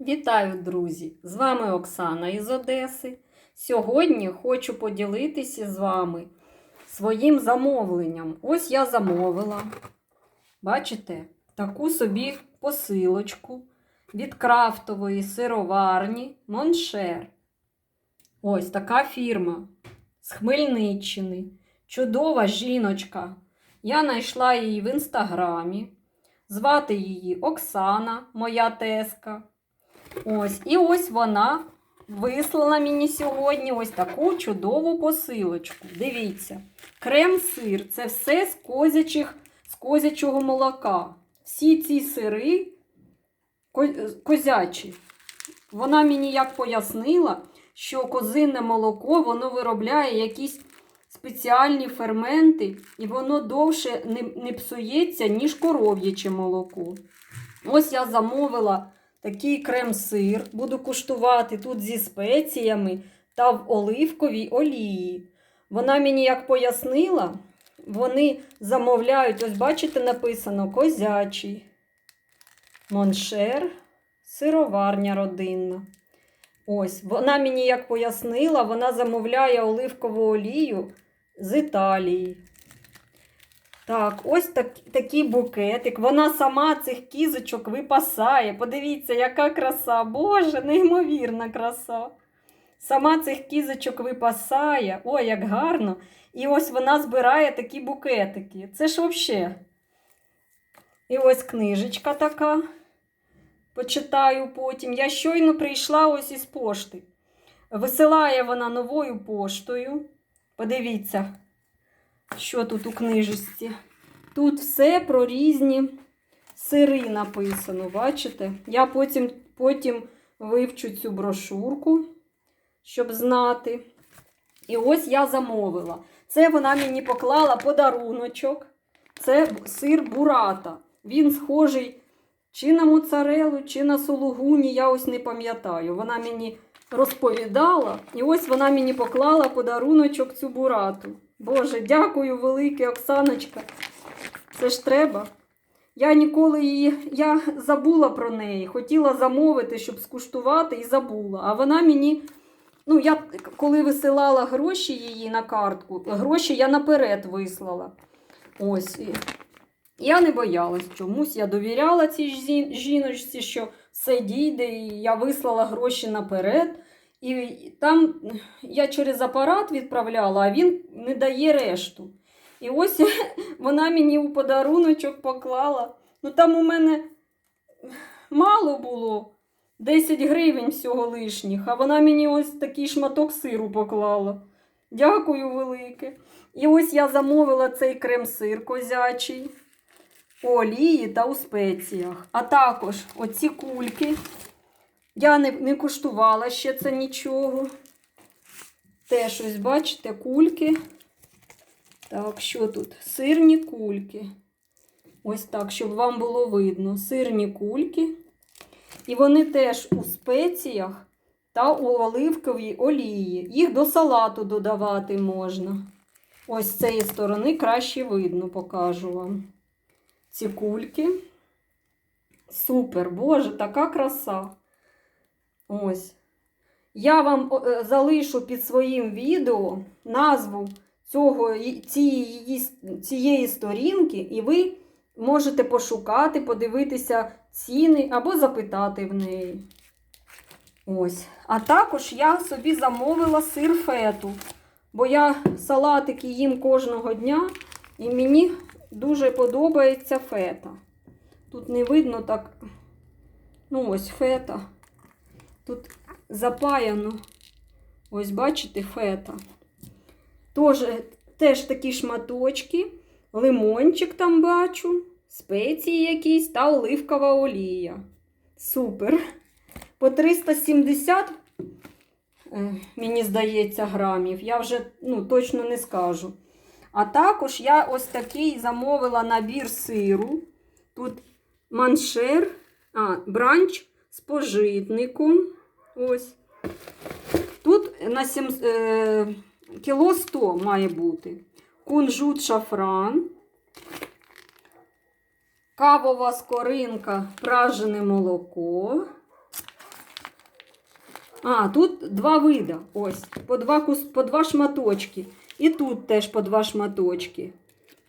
Вітаю, друзі! З вами Оксана із Одеси. Сьогодні хочу поділитися з вами своїм замовленням. Ось я замовила, бачите, таку собі посилочку від крафтової сироварні Моншер. Ось така фірма з Хмельниччини. Чудова жіночка. Я знайшла її в інстаграмі. Звати її Оксана, моя теска. Ось, і ось вона вислала мені сьогодні ось таку чудову посилочку. Дивіться, крем-сир це все з, козячих, з козячого молока. Всі ці сири козячі. Вона мені як пояснила, що козинне молоко воно виробляє якісь спеціальні ферменти, і воно довше не, не псується, ніж коров'яче молоко. Ось я замовила такий крем-сир. Буду куштувати тут зі спеціями та в оливковій олії. Вона мені як пояснила, вони замовляють, ось бачите, написано козячий. Моншер, сироварня родинна. Ось, вона мені як пояснила, вона замовляє оливкову олію з Італії. Так, ось так, такий букетик. Вона сама цих кізочок випасає. Подивіться, яка краса. Боже, неймовірна краса. Сама цих кізочок випасає. Ой, як гарно. І ось вона збирає такі букетики. Це ж взагалі. І ось книжечка така. Почитаю потім. Я щойно прийшла ось із пошти. Висилає вона новою поштою. Подивіться, що тут у книжечці. Тут все про різні сири написано, бачите? Я потім, потім вивчу цю брошурку, щоб знати. І ось я замовила. Це вона мені поклала подаруночок. Це сир бурата. Він схожий чи на моцарелу, чи на сулугуні, я ось не пам'ятаю. Вона мені розповідала, і ось вона мені поклала подаруночок цю бурату. Боже, дякую велике, Оксаночка. Це ж треба. Я ніколи її я забула про неї. Хотіла замовити, щоб скуштувати, і забула. А вона мені, ну, я коли висилала гроші її на картку, гроші я наперед вислала. Ось. Я не боялась чомусь. Я довіряла цій жіночці, що все дійде, і я вислала гроші наперед. І там я через апарат відправляла, а він не дає решту. І ось вона мені у подаруночок поклала. Ну там у мене мало було 10 гривень всього лишніх, а вона мені ось такий шматок сиру поклала. Дякую велике. І ось я замовила цей крем-сир козячий у олії та у спеціях. А також оці кульки. Я не, не куштувала ще це нічого. Теж ось, бачите, кульки. Так, що тут? Сирні кульки. Ось так, щоб вам було видно. Сирні кульки. І вони теж у спеціях та у оливковій олії. Їх до салату додавати можна. Ось з цієї сторони краще видно, покажу вам. Ці кульки. Супер, Боже, така краса. Ось. Я вам е, залишу під своїм відео назву цього, цієї, цієї сторінки, і ви можете пошукати, подивитися ціни або запитати в неї. Ось. А також я собі замовила сир фету, бо я салатики їм кожного дня, і мені дуже подобається фета. Тут не видно так. Ну, ось фета. Тут запаяно. Ось, бачите, фета. Тож, теж такі шматочки, лимончик там бачу, спеції якісь та оливкова олія. Супер. По 370, е, мені здається, грамів. Я вже ну, точно не скажу. А також я ось такий замовила набір сиру. Тут маншер, а, бранч з пожитником. Ось. Тут на 7, е, кіло 100 має бути. Кунжут шафран. Кавова скоринка, пражене молоко. А, тут два вида. Ось, по два, кус... по два шматочки. І тут теж по два шматочки.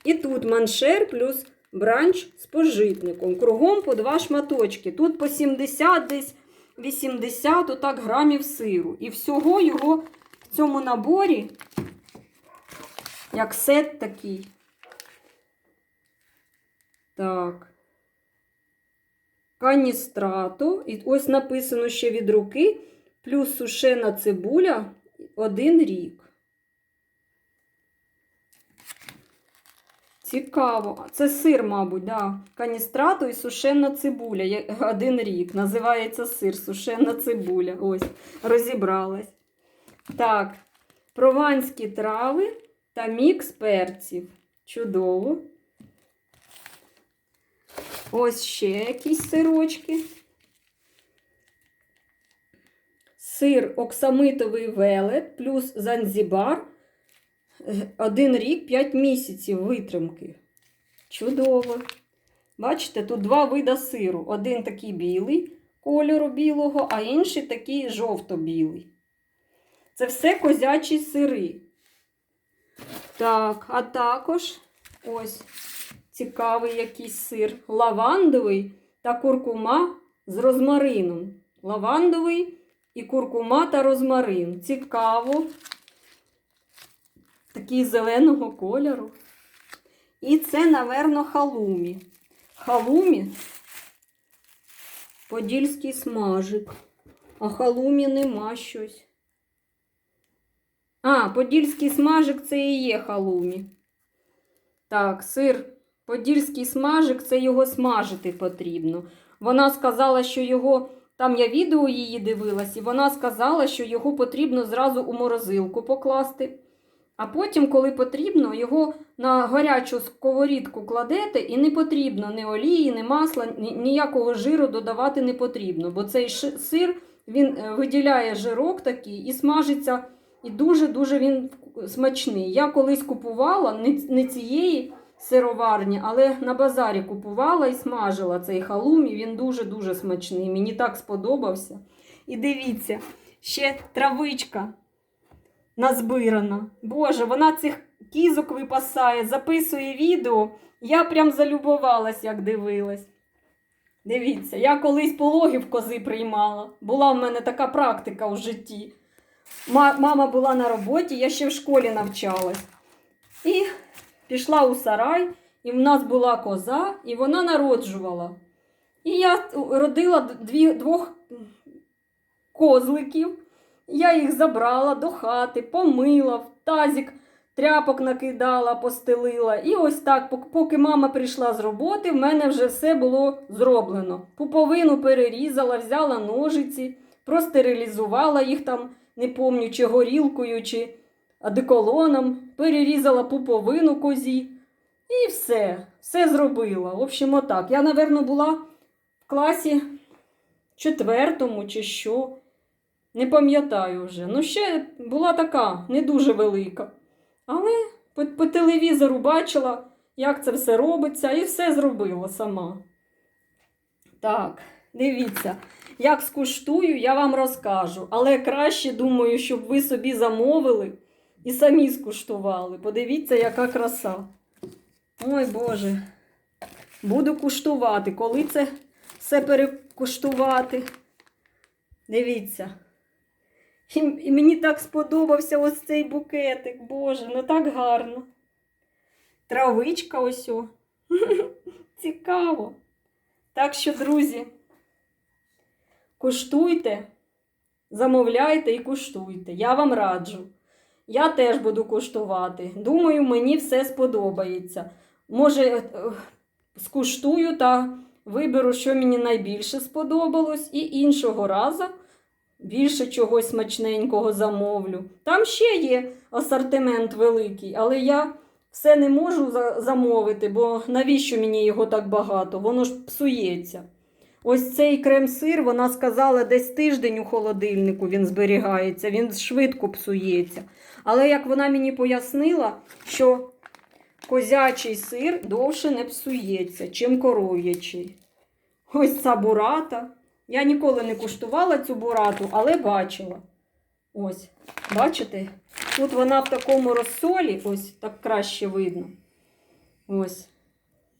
І тут маншер плюс бранч з пожитником. Кругом по два шматочки. Тут по 70 десь 80 отак грамів сиру. І всього його в цьому наборі, як сет такий. Так. Каністрато. І ось написано ще від руки, плюс сушена цибуля один рік. Цікаво. Це сир, мабуть, да. Каністрато і сушена цибуля. Один рік. Називається сир, сушена цибуля. Ось, розібралась. Так, прованські трави та мікс перців. Чудово. Ось ще якісь сирочки. Сир оксамитовий велет плюс Занзібар. Один рік 5 місяців витримки. Чудово. Бачите, тут два вида сиру. Один такий білий кольору білого, а інший такий жовто-білий. Це все козячі сири. Так, а також ось цікавий якийсь сир. Лавандовий та куркума з розмарином. Лавандовий і куркума та розмарин. Цікаво. Такий зеленого кольору. І це, наверно, халумі. Халумі подільський смажик. А халумі нема щось. А, подільський смажик це і є халумі. Так, сир подільський смажик, це його смажити потрібно. Вона сказала, що його. Там я відео її дивилась, і вона сказала, що його потрібно зразу у морозилку покласти. А потім, коли потрібно, його на гарячу сковорідку кладете, і не потрібно ні олії, ні масла, ні- ніякого жиру додавати не потрібно. Бо цей сир він е, виділяє жирок такий і смажиться, і дуже-дуже він смачний. Я колись купувала не, цієї сироварні, але на базарі купувала і смажила цей халумі. Він дуже-дуже смачний. Мені так сподобався. І дивіться, ще травичка назбирана. Боже, вона цих кізок випасає, записує відео. Я прям залюбувалась, як дивилась. Дивіться, я колись пологів кози приймала. Була в мене така практика у житті. Ма- Мама була на роботі, я ще в школі навчалась. І пішла у сарай, і в нас була коза, і вона народжувала. І я родила дві, двох козликів. Я їх забрала до хати, помила, в тазик тряпок накидала, постелила. І ось так, поки мама прийшла з роботи, в мене вже все було зроблено. Пуповину перерізала, взяла ножиці, простерилізувала їх там, не помню, чи горілкою, чи одеколоном, перерізала пуповину козі. І все, все зробила. В общем, отак. Я, напевно, була в класі четвертому чи що. Не пам'ятаю вже. Ну, ще була така, не дуже велика. Але по, по телевізору бачила, як це все робиться, і все зробила сама. Так, дивіться, як скуштую, я вам розкажу. Але краще, думаю, щоб ви собі замовили і самі скуштували. Подивіться, яка краса. Ой Боже. Буду куштувати. Коли це все перекуштувати? Дивіться. І, і мені так сподобався ось цей букетик. Боже, ну так гарно. Травичка ось. Цікаво. Так що, друзі, куштуйте, замовляйте і куштуйте. Я вам раджу. Я теж буду куштувати. Думаю, мені все сподобається. Може, е, скуштую та виберу, що мені найбільше сподобалось, і іншого разу більше чогось смачненького замовлю. Там ще є асортимент великий, але я все не можу за- замовити, бо навіщо мені його так багато? Воно ж псується. Ось цей крем-сир, вона сказала, десь тиждень у холодильнику він зберігається, він швидко псується. Але як вона мені пояснила, що козячий сир довше не псується, чим коров'ячий. Ось ця бурата. Я ніколи не куштувала цю бурату, але бачила. Ось, бачите? Тут вона в такому розсолі, ось так краще видно. Ось.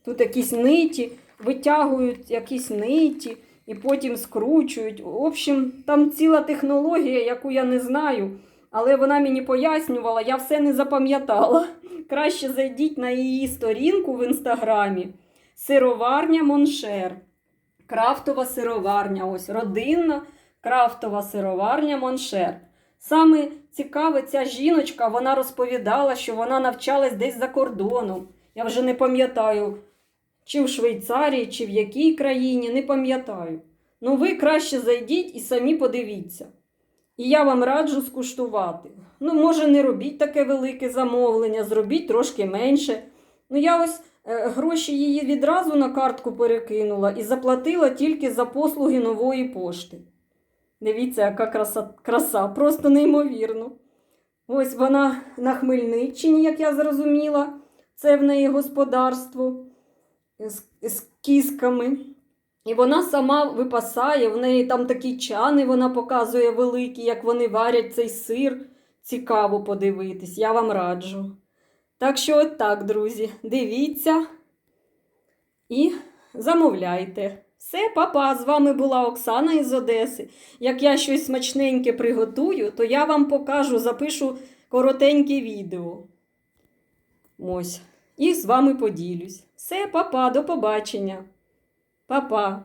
Тут якісь ниті, витягують якісь ниті і потім скручують. В общем, там ціла технологія, яку я не знаю, але вона мені пояснювала, я все не запам'ятала. Краще зайдіть на її сторінку в інстаграмі. Сироварня Моншер. Крафтова сироварня. Ось родинна крафтова сироварня Моншер. Саме цікаве, ця жіночка, вона розповідала, що вона навчалась десь за кордоном. Я вже не пам'ятаю, чи в Швейцарії, чи в якій країні, не пам'ятаю. Ну, ви краще зайдіть і самі подивіться. І я вам раджу скуштувати. Ну, може, не робіть таке велике замовлення, зробіть трошки менше. Ну, я ось гроші її відразу на картку перекинула і заплатила тільки за послуги нової пошти. Дивіться, яка краса, краса, просто неймовірно. Ось вона на Хмельниччині, як я зрозуміла, це в неї господарство з, з кісками. І вона сама випасає, в неї там такі чани, вона показує великі, як вони варять цей сир. Цікаво подивитись, я вам раджу. Так що, от так, друзі, дивіться і замовляйте. Все, папа, з вами була Оксана із Одеси. Як я щось смачненьке приготую, то я вам покажу, запишу коротеньке відео. Ось. І з вами поділюсь. Все, папа, до побачення. Па-па.